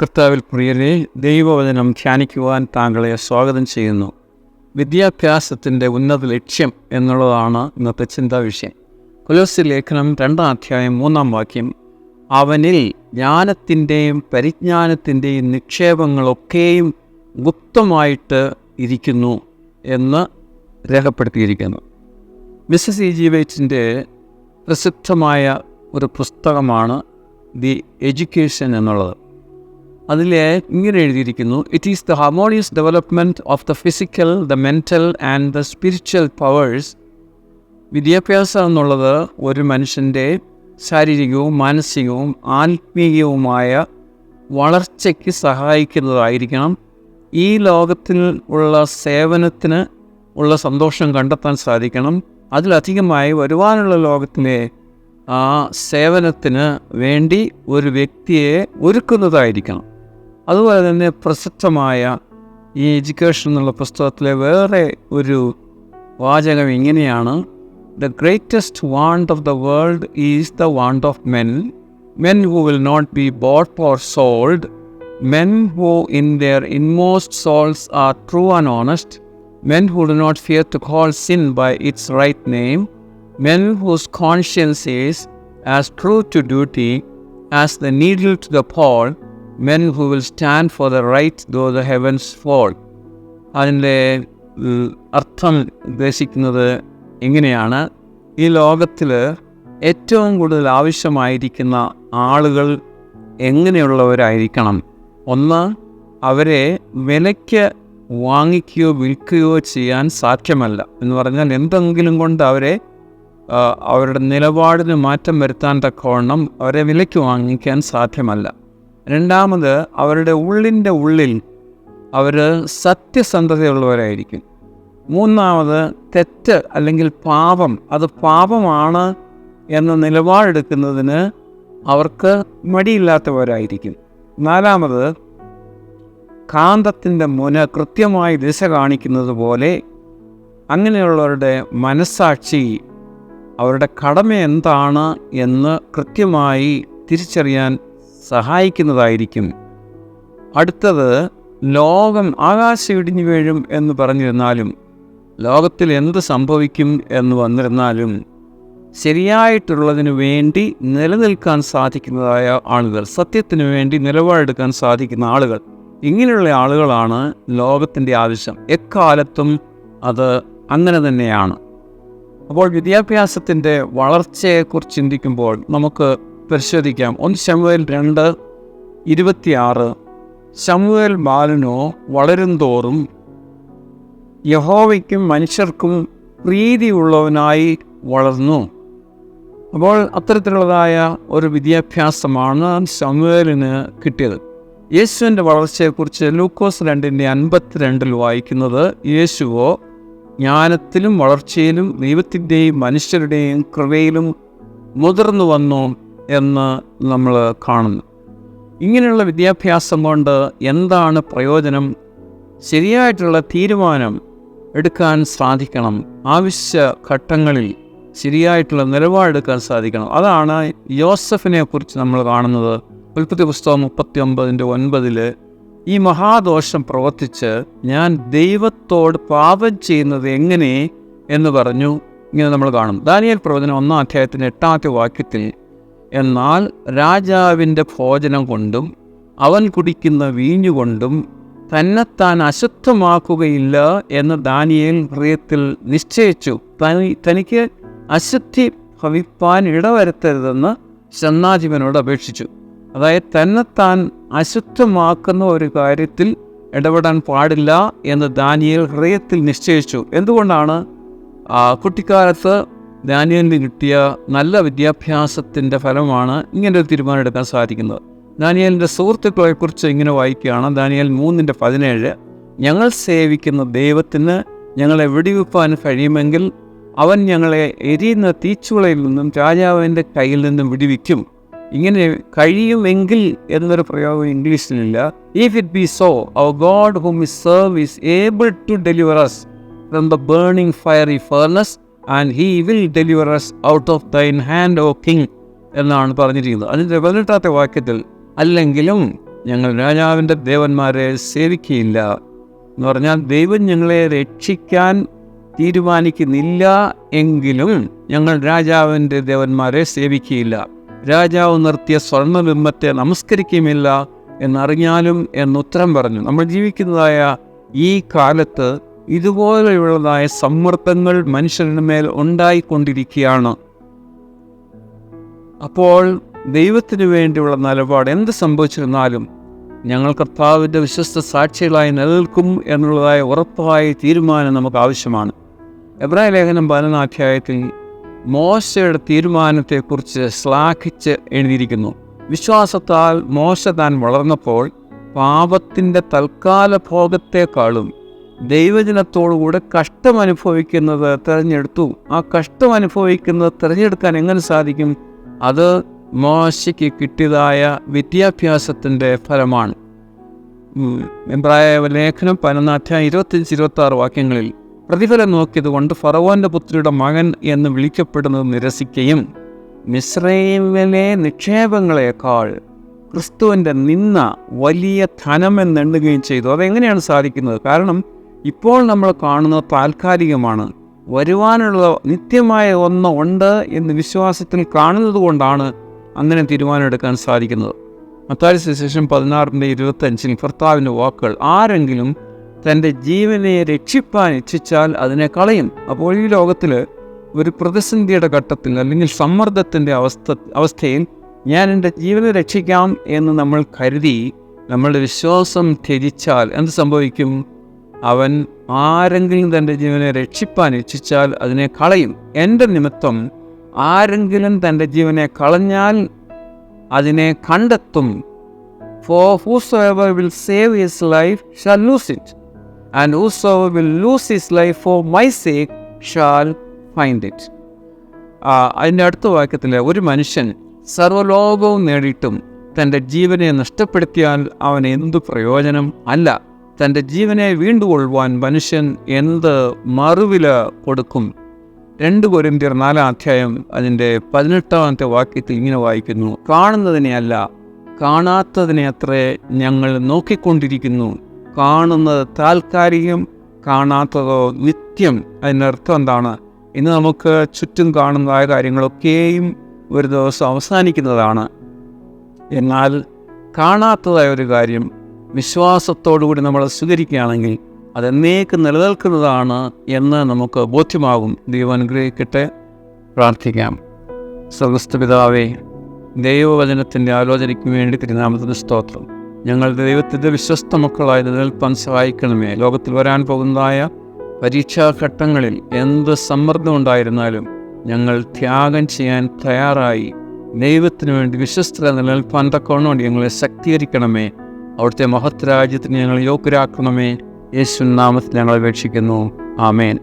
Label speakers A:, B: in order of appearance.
A: കർത്താവിൽ പ്രിയരെ ദൈവവചനം ധ്യാനിക്കുവാൻ താങ്കളെ സ്വാഗതം ചെയ്യുന്നു വിദ്യാഭ്യാസത്തിൻ്റെ ഉന്നത ലക്ഷ്യം എന്നുള്ളതാണ് ഇന്നത്തെ ചിന്താ വിഷയം കൊലോസ് ലേഖനം രണ്ടാം അധ്യായം മൂന്നാം വാക്യം അവനിൽ ജ്ഞാനത്തിൻ്റെയും പരിജ്ഞാനത്തിൻ്റെയും നിക്ഷേപങ്ങളൊക്കെയും ഗുപ്തമായിട്ട് ഇരിക്കുന്നു എന്ന് രേഖപ്പെടുത്തിയിരിക്കുന്നു മിസ്സസ് ഇ ജി വെയ്റ്റിൻ്റെ പ്രസിദ്ധമായ ഒരു പുസ്തകമാണ് ദി എഡ്യൂക്കേഷൻ എന്നുള്ളത് അതിലെ ഇങ്ങനെ എഴുതിയിരിക്കുന്നു it is the harmonious development of the physical the mental and the spiritual powers വിദ്യാഭ്യാസം എന്നുള്ളത് ഒരു മനുഷ്യൻ്റെ ശാരീരികവും മാനസികവും ആത്മീയവുമായ വളർച്ചയ്ക്ക് സഹായിക്കുന്നതായിരിക്കണം ഈ ലോകത്തിൽ ഉള്ള സേവനത്തിന് ഉള്ള സന്തോഷം കണ്ടെത്താൻ സാധിക്കണം അതിലധികമായി വരുവാനുള്ള ലോകത്തിലെ ആ സേവനത്തിന് വേണ്ടി ഒരു വ്യക്തിയെ ഒരുക്കുന്നതായിരിക്കണം അതുപോലെ തന്നെ പ്രസിദ്ധമായ ഈ എഡ്യൂക്കേഷൻ എന്നുള്ള പുസ്തകത്തിലെ വേറെ ഒരു വാചകം ഇങ്ങനെയാണ് the greatest want of the world is the want of men men who will not be bought or sold, men who in their inmost souls are true and honest, men who do not fear to call sin by its right name, men whose conscience is as true to duty as the needle to the pole, men who will stand for the right though the heavens fall അതിൻ്റെ അർത്ഥം ഉദ്ദേശിക്കുന്നത് എങ്ങനെയാണ് ഈ ലോകത്തിൽ ഏറ്റവും കൂടുതൽ ആവശ്യമായിരിക്കുന്ന ആളുകൾ എങ്ങനെയുള്ളവരായിരിക്കണം ഒന്ന് അവരെ വിലയ്ക്ക് വാങ്ങിക്കുകയോ വിൽക്കുകയോ ചെയ്യാൻ സാധ്യമല്ല എന്ന് പറഞ്ഞാൽ എന്തെങ്കിലും കൊണ്ട് അവരെ അവരുടെ നിലപാടിന് മാറ്റം വരുത്താൻ തക്കവണ്ണം അവരെ വിലയ്ക്ക് വാങ്ങിക്കാൻ സാധ്യമല്ല രണ്ടാമത് അവരുടെ ഉള്ളിൻ്റെ ഉള്ളിൽ അവർ സത്യസന്ധതയുള്ളവരായിരിക്കും മൂന്നാമത് തെറ്റ് അല്ലെങ്കിൽ പാപം അത് പാപമാണ് എന്ന നിലപാടെടുക്കുന്നതിന് അവർക്ക് മടിയില്ലാത്തവരായിരിക്കും നാലാമത് കാന്തത്തിൻ്റെ മുന കൃത്യമായി ദിശ കാണിക്കുന്നത് പോലെ അങ്ങനെയുള്ളവരുടെ മനസ്സാക്ഷി അവരുടെ കടമ എന്താണ് എന്ന് കൃത്യമായി തിരിച്ചറിയാൻ സഹായിക്കുന്നതായിരിക്കും അടുത്തത് ലോകം ആകാശം ഇടിഞ്ഞു വീഴും എന്ന് പറഞ്ഞിരുന്നാലും ലോകത്തിൽ എന്ത് സംഭവിക്കും എന്ന് വന്നിരുന്നാലും ശരിയായിട്ടുള്ളതിനു വേണ്ടി നിലനിൽക്കാൻ സാധിക്കുന്നതായ ആളുകൾ സത്യത്തിനു വേണ്ടി നിലപാടെടുക്കാൻ സാധിക്കുന്ന ആളുകൾ ഇങ്ങനെയുള്ള ആളുകളാണ് ലോകത്തിൻ്റെ ആവശ്യം എക്കാലത്തും അത് അങ്ങനെ തന്നെയാണ് അപ്പോൾ വിദ്യാഭ്യാസത്തിൻ്റെ വളർച്ചയെക്കുറിച്ച് ചിന്തിക്കുമ്പോൾ നമുക്ക് പരിശോധിക്കാം ഒന്ന് ശമുവേൽ രണ്ട് ഇരുപത്തിയാറ് ശമുവേൽ ബാലനോ വളരുംതോറും യഹോവയ്ക്കും മനുഷ്യർക്കും പ്രീതിയുള്ളവനായി വളർന്നു അപ്പോൾ അത്തരത്തിലുള്ളതായ ഒരു വിദ്യാഭ്യാസമാണ് ശമുവേലിന് കിട്ടിയത് യേശുവിൻ്റെ വളർച്ചയെക്കുറിച്ച് ലൂക്കോസ് രണ്ടിൻ്റെ അൻപത്തിരണ്ടിൽ വായിക്കുന്നത് യേശുവോ ജ്ഞാനത്തിലും വളർച്ചയിലും ദൈവത്തിൻ്റെയും മനുഷ്യരുടെയും കൃപയിലും മുതിർന്നു വന്നു എന്ന് നമ്മൾ കാണുന്നു ഇങ്ങനെയുള്ള വിദ്യാഭ്യാസം കൊണ്ട് എന്താണ് പ്രയോജനം ശരിയായിട്ടുള്ള തീരുമാനം എടുക്കാൻ സാധിക്കണം ആവശ്യ ഘട്ടങ്ങളിൽ ശരിയായിട്ടുള്ള നിലപാടെടുക്കാൻ സാധിക്കണം അതാണ് യോസഫിനെ കുറിച്ച് നമ്മൾ കാണുന്നത് ഉൽപ്പത്തി പുസ്തകം മുപ്പത്തി ഒമ്പതിൻ്റെ ഒൻപതിൽ ഈ മഹാദോഷം പ്രവർത്തിച്ച് ഞാൻ ദൈവത്തോട് പാപം ചെയ്യുന്നത് എങ്ങനെ എന്ന് പറഞ്ഞു ഇങ്ങനെ നമ്മൾ കാണും ദാനിയൽ പ്രവചനം ഒന്നാം അധ്യായത്തിൻ്റെ എട്ടാമത്തെ വാക്യത്തിൽ എന്നാൽ രാജാവിൻ്റെ ഭോജനം കൊണ്ടും അവൻ കുടിക്കുന്ന വീഞ്ഞുകൊണ്ടും തന്നെത്താൻ അശുദ്ധമാക്കുകയില്ല എന്ന് ദാനിയേൽ ഹൃദയത്തിൽ നിശ്ചയിച്ചു തനി തനിക്ക് അശുദ്ധി ഭവിപ്പാൻ ഇടവരുത്തരുതെന്ന് ഷണ്ണാജിവനോട് അപേക്ഷിച്ചു അതായത് തന്നെത്താൻ അശുദ്ധമാക്കുന്ന ഒരു കാര്യത്തിൽ ഇടപെടാൻ പാടില്ല എന്ന് ദാനിയേൽ ഹൃദയത്തിൽ നിശ്ചയിച്ചു എന്തുകൊണ്ടാണ് കുട്ടിക്കാലത്ത് ദാനിയലിന് കിട്ടിയ നല്ല വിദ്യാഭ്യാസത്തിൻ്റെ ഫലമാണ് ഇങ്ങനെ തീരുമാനം എടുക്കാൻ സാധിക്കുന്നത് ദാനിയലിൻ്റെ സുഹൃത്തുക്കളെക്കുറിച്ച് ഇങ്ങനെ വായിക്കുകയാണ് ദാനിയൽ മൂന്നിൻ്റെ പതിനേഴ് ഞങ്ങൾ സേവിക്കുന്ന ദൈവത്തിന് ഞങ്ങളെ വെടിവെപ്പാൻ കഴിയുമെങ്കിൽ അവൻ ഞങ്ങളെ എരിയുന്ന തീച്ചുളയിൽ നിന്നും രാജാവിൻ്റെ കയ്യിൽ നിന്നും വിടിവിക്കും ഇങ്ങനെ കഴിയുമെങ്കിൽ എന്നൊരു പ്രയോഗം ഇംഗ്ലീഷിലില്ല if it be so our God whom is serve is able to deliver us from the burning ഇ furnace and he will deliver us out of thine hand O king എന്നാണ് പറഞ്ഞിരിക്കുന്നത് അതിൻ്റെ പതിനെട്ടാത്ത വാക്യത്തിൽ അല്ലെങ്കിലും ഞങ്ങൾ രാജാവിൻ്റെ ദേവന്മാരെ സേവിക്കുകയില്ല എന്ന് പറഞ്ഞാൽ ദൈവം ഞങ്ങളെ രക്ഷിക്കാൻ തീരുമാനിക്കുന്നില്ല എങ്കിലും ഞങ്ങൾ രാജാവിൻ്റെ ദേവന്മാരെ സേവിക്കുകയില്ല രാജാവ് നിർത്തിയ സ്വർണ്ണബിംബത്തെ നമസ്കരിക്കുമില്ല എന്നറിഞ്ഞാലും എന്നുത്തരം പറഞ്ഞു നമ്മൾ ജീവിക്കുന്നതായ ഈ കാലത്ത് ഇതുപോലെയുള്ളതായ സമ്മർദ്ദങ്ങൾ മനുഷ്യരുടെ മേൽ ഉണ്ടായിക്കൊണ്ടിരിക്കുകയാണ് അപ്പോൾ ദൈവത്തിനു വേണ്ടിയുള്ള നിലപാട് എന്ത് സംഭവിച്ചിരുന്നാലും ഞങ്ങൾ കർത്താവിൻ്റെ വിശ്വസ്ത സാക്ഷികളായി നിലനിൽക്കും എന്നുള്ളതായ ഉറപ്പായ തീരുമാനം നമുക്ക് ആവശ്യമാണ് എബ്രാഹിം ലേഖനം പതിനൊന്നാധ്യായത്തിൽ മോശയുടെ തീരുമാനത്തെക്കുറിച്ച് ശ്ലാഘിച്ച് എഴുതിയിരിക്കുന്നു വിശ്വാസത്താൽ മോശ താൻ വളർന്നപ്പോൾ പാപത്തിൻ്റെ തൽക്കാല ഭോഗത്തെക്കാളും ദൈവജനത്തോടുകൂടെ കഷ്ടം അനുഭവിക്കുന്നത് തിരഞ്ഞെടുത്തു ആ കഷ്ടം അനുഭവിക്കുന്നത് തിരഞ്ഞെടുക്കാൻ എങ്ങനെ സാധിക്കും അത് മോശയ്ക്ക് കിട്ടിയതായ വിദ്യാഭ്യാസത്തിൻ്റെ ഫലമാണ് എബ്രായ ലേഖനം പതിനൊന്നാധ്യായം ഇരുപത്തിയഞ്ച് ഇരുപത്തി ആറ് വാക്യങ്ങളിൽ പ്രതിഫലം നോക്കിയത് കൊണ്ട് ഫറവോൻ്റെ പുത്രിയുടെ മകൻ എന്ന് വിളിക്കപ്പെടുന്നത് നിരസിക്കുകയും മിശ്രൈമിലെ നിക്ഷേപങ്ങളെക്കാൾ ക്രിസ്തുവിൻ്റെ നിന്ന വലിയ ധനമെന്നെണ്ണുകയും ചെയ്തു അതെങ്ങനെയാണ് സാധിക്കുന്നത് കാരണം ഇപ്പോൾ നമ്മൾ കാണുന്നത് താൽക്കാലികമാണ് വരുവാനുള്ള നിത്യമായ ഒന്ന് ഉണ്ട് എന്ന് വിശ്വാസത്തിൽ കാണുന്നത് കൊണ്ടാണ് അങ്ങനെ തീരുമാനമെടുക്കാൻ സാധിക്കുന്നത് മത്താരി ശേഷം പതിനാറിൻ്റെ ഇരുപത്തഞ്ചിൽ ഭർത്താവിൻ്റെ വാക്കുകൾ ആരെങ്കിലും തൻ്റെ ജീവനെ രക്ഷിപ്പാൻ ഇച്ഛിച്ചാൽ അതിനെ കളയും അപ്പോൾ ഈ ലോകത്തിൽ ഒരു പ്രതിസന്ധിയുടെ ഘട്ടത്തിൽ അല്ലെങ്കിൽ സമ്മർദ്ദത്തിൻ്റെ അവസ്ഥ അവസ്ഥയിൽ ഞാൻ എൻ്റെ ജീവനെ രക്ഷിക്കാം എന്ന് നമ്മൾ കരുതി നമ്മളുടെ വിശ്വാസം ത്യജിച്ചാൽ എന്ത് സംഭവിക്കും അവൻ ആരെങ്കിലും തൻ്റെ ജീവനെ രക്ഷിപ്പാൻ ഇച്ഛിച്ചാൽ അതിനെ കളയും എൻ്റെ നിമിത്തം ആരെങ്കിലും തൻ്റെ ജീവനെ കളഞ്ഞാൽ അതിനെ കണ്ടെത്തും for whosoever will save his life shall lose it and whosoever will lose his life for my sake shall find it അതിൻ്റെ അടുത്ത വാക്യത്തിൽ ഒരു മനുഷ്യൻ സർവലോകവും നേടിയിട്ടും തൻ്റെ ജീവനെ നഷ്ടപ്പെടുത്തിയാൽ അവന് എന്തു പ്രയോജനം അല്ല തൻ്റെ ജീവനെ വീണ്ടുകൊള്ളുവാൻ മനുഷ്യൻ എന്ത് മറുവില കൊടുക്കും രണ്ട് കൊരിന്തിയർ നാലാം അധ്യായം അതിൻ്റെ പതിനെട്ടാമത്തെ വാക്യത്തിൽ ഇങ്ങനെ വായിക്കുന്നു കാണുന്നതിനെയല്ല കാണാത്തതിനെ അത്രേ ഞങ്ങൾ നോക്കിക്കൊണ്ടിരിക്കുന്നു കാണുന്നത് താൽക്കാലികം കാണാത്തതോ നിത്യം അതിനർത്ഥം എന്താണ് ഇന്ന് നമുക്ക് ചുറ്റും കാണുന്നതായ കാര്യങ്ങളൊക്കെയും ഒരു ദിവസം അവസാനിക്കുന്നതാണ് എന്നാൽ കാണാത്തതായ ഒരു കാര്യം വിശ്വാസത്തോടുകൂടി നമ്മൾ സ്വീകരിക്കുകയാണെങ്കിൽ അതെന്നേക്ക് നിലനിൽക്കുന്നതാണ് എന്ന് നമുക്ക് ബോധ്യമാകും ദൈവം അനുഗ്രഹിക്കട്ടെ പ്രാർത്ഥിക്കാം സ്വർഗസ്ഥപിതാവേ ദൈവവചനത്തിൻ്റെ ആലോചനയ്ക്ക് വേണ്ടി തിരുനാമത്തിന് സ്തോത്രം ഞങ്ങൾ ദൈവത്തിൻ്റെ വിശ്വസ്ത മക്കളായി നിലനിൽപ്പാൻ സഹായിക്കണമേ ലോകത്തിൽ വരാൻ പോകുന്നതായ പരീക്ഷാഘട്ടങ്ങളിൽ എന്ത് സമ്മർദ്ദം ഉണ്ടായിരുന്നാലും ഞങ്ങൾ ത്യാഗം ചെയ്യാൻ തയ്യാറായി ദൈവത്തിനു വേണ്ടി വിശ്വസ്തത നിലനിൽപ്പാൻ തക്കവണ്ണം ഞങ്ങളെ ശക്തീകരിക്കണമേ അവിടുത്തെ മഹത് ഞങ്ങൾ യോഗ്യരാക്കണമേ യേശു നാമത്തിൽ ഞങ്ങൾ അപേക്ഷിക്കുന്നു ആമേൻ